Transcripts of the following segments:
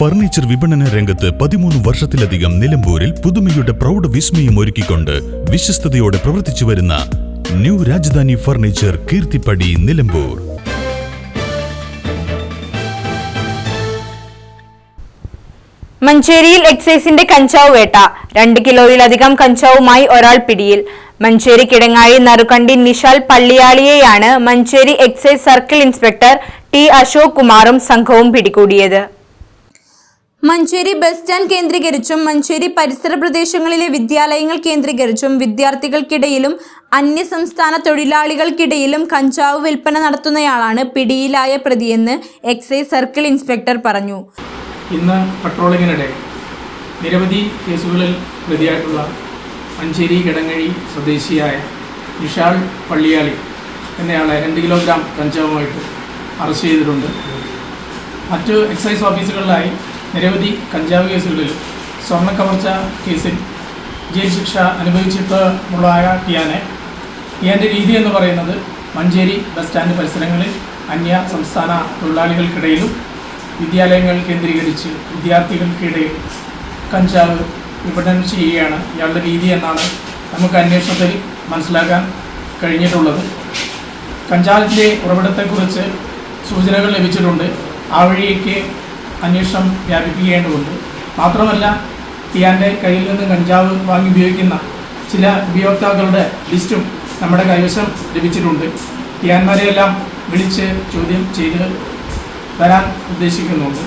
Furniture വിപണന രംഗത്ത് പതിമൂന്ന് വർഷത്തിലധികം നിലമ്പൂരിൽ പുതുമയുടെ പ്രൗഢ വിസ്മയം ഒരുക്കിക്കൊണ്ട് വിശ്വസ്തയോടെ പ്രവർത്തിച്ചു വരുന്ന ന്യൂ രാജധാനി ഫർണിച്ചർ കീർത്തിപ്പടി നിലമ്പൂർ. മഞ്ചേരിയിൽ എക്സൈസിന്റെ കഞ്ചാവ് വേട്ട. രണ്ട് കിലോയിലധികം കഞ്ചാവുമായി ഒരാൾ പിടിയിൽ. Manjeri Kidangazhi Narukandi Nishal പള്ളിയാളിയെയാണ് Manjeri excise circle inspector T Ashok കുമാറും സംഘവും പിടികൂടിയത്. മഞ്ചേരി ബസ് സ്റ്റാൻഡ് കേന്ദ്രീകരിച്ചും മഞ്ചേരി പരിസര പ്രദേശങ്ങളിലെ വിദ്യാലയങ്ങൾ കേന്ദ്രീകരിച്ചും വിദ്യാർത്ഥികൾക്കിടയിലും അന്യസംസ്ഥാന തൊഴിലാളികൾക്കിടയിലും കഞ്ചാവ് വിൽപ്പന നടത്തുന്നയാളാണ് പിടിയിലായ പ്രതിയെന്ന് എക്സൈസ് സർക്കിൾ ഇൻസ്പെക്ടർ പറഞ്ഞു. ഇന്ന് പട്രോളിങ്ങിനിടെ നിരവധി കേസുകളിൽ പ്രതിയായിട്ടുള്ള മഞ്ചേരി കിടങ്ങഴി സ്വദേശിയായ വിശാൽ പള്ളിയാളി എന്നയാളെ രണ്ട് കിലോഗ്രാം കഞ്ചാവുമായിട്ട് അറസ്റ്റ് ചെയ്തിട്ടുണ്ട്. മറ്റ് എക്സൈസ് ഓഫീസുകളിലായി നിരവധി കഞ്ചാവ് കേസുകളിൽ സ്വർണക്കവർച്ച കേസിൽ ജയിൽ ശിക്ഷ അനുഭവിച്ചിട്ടുള്ളതായ ടിയാനെ. ടിയാന്റെ രീതി എന്ന് പറയുന്നത് മഞ്ചേരി ബസ് സ്റ്റാൻഡ് പരിസരങ്ങളിൽ അന്യ സംസ്ഥാന തൊഴിലാളികൾക്കിടയിലും വിദ്യാലയങ്ങൾ കേന്ദ്രീകരിച്ച് വിദ്യാർത്ഥികൾക്കിടയിൽ കഞ്ചാവ് വിപണനം ചെയ്യുകയാണ് ഇയാളുടെ രീതി എന്നാണ് നമുക്ക് അന്വേഷണത്തിൽ മനസ്സിലാക്കാൻ കഴിഞ്ഞിട്ടുള്ളത്. കഞ്ചാവിന്റെ ഉറവിടത്തെക്കുറിച്ച് സൂചനകൾ ലഭിച്ചിട്ടുണ്ട്. ആ വഴിയേക്ക് അന്വേഷണം വ്യാപിപ്പിക്കേണ്ടതുണ്ട്. മാത്രമല്ല ഇയാന്റെ കയ്യിൽ നിന്ന് കഞ്ചാവ് വാങ്ങി ഉപയോഗിക്കുന്ന ചില ഉപയോക്താക്കളുടെ ലിസ്റ്റും നമ്മുടെ കൈവശം ലഭിച്ചിട്ടുണ്ട്. ടിയാന്മാരെയെല്ലാം വിളിച്ച് ചോദ്യം ചെയ്ത് വരാൻ ഉദ്ദേശിക്കുന്നുണ്ട്.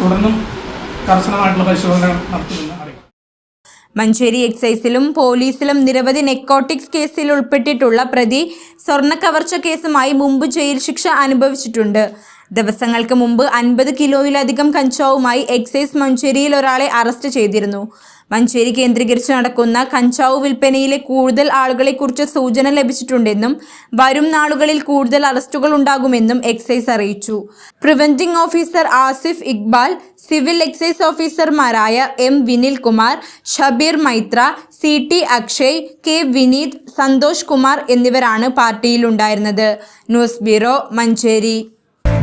തുടർന്നും കർശനമായിട്ടുള്ള പരിശോധന നടത്തുമെന്ന് മഞ്ചേരി എക്സൈസിലും പോലീസിലും നിരവധി നെക്കോട്ടിക്സ് കേസിൽ ഉൾപ്പെട്ടിട്ടുള്ള പ്രതി സ്വർണക്കവർച്ച കേസുമായി മുമ്പ് ജയിൽ ശിക്ഷ അനുഭവിച്ചിട്ടുണ്ട്. ദിവസങ്ങൾക്ക് മുമ്പ് അൻപത് കിലോയിലധികം കഞ്ചാവുമായി എക്സൈസ് മഞ്ചേരിയിൽ ഒരാളെ അറസ്റ്റ് ചെയ്തിരുന്നു. മഞ്ചേരി കേന്ദ്രീകരിച്ച് നടക്കുന്ന കഞ്ചാവ് വിൽപ്പനയിലെ കൂടുതൽ ആളുകളെക്കുറിച്ച് സൂചന ലഭിച്ചിട്ടുണ്ടെന്നും വരും നാളുകളിൽ കൂടുതൽ അറസ്റ്റുകൾ ഉണ്ടാകുമെന്നും എക്സൈസ് അറിയിച്ചു. Preventing officer Asif Iqbal civil excise ഓഫീസർമാരായ M Vinil Kumar Shabeer Maithra C T Akshay K Vineeth Santhosh Kumar എന്നിവരാണ് പാർട്ടിയിലുണ്ടായിരുന്നത്. News bureau Manjeri.